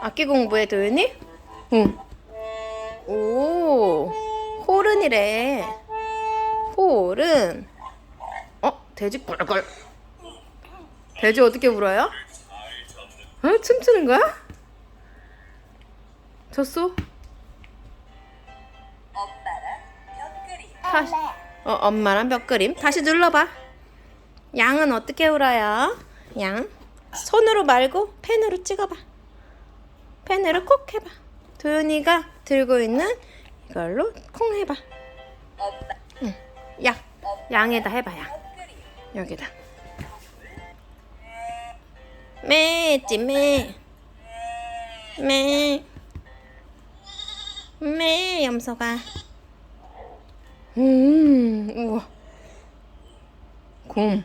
악기 공부해 도윤이? 응. 오, 호른이래. 호른. 어, 돼지 꿀꿀. 돼지 어떻게 울어요? 어, 춤추는 거야? 졌어? 다시. 어, 엄마랑 몇 그림. 다시 눌러봐. 양은 어떻게 울어요? 양. 손으로 말고 펜으로 찍어봐. 펜으로 콕 해봐. 도윤이가 들고 있는 이걸로 콩 해봐. 응. 양. 양에다 해봐, 양. 여기다. 매지, 매. 매. 매, 염소가. 음, 우와. 곰.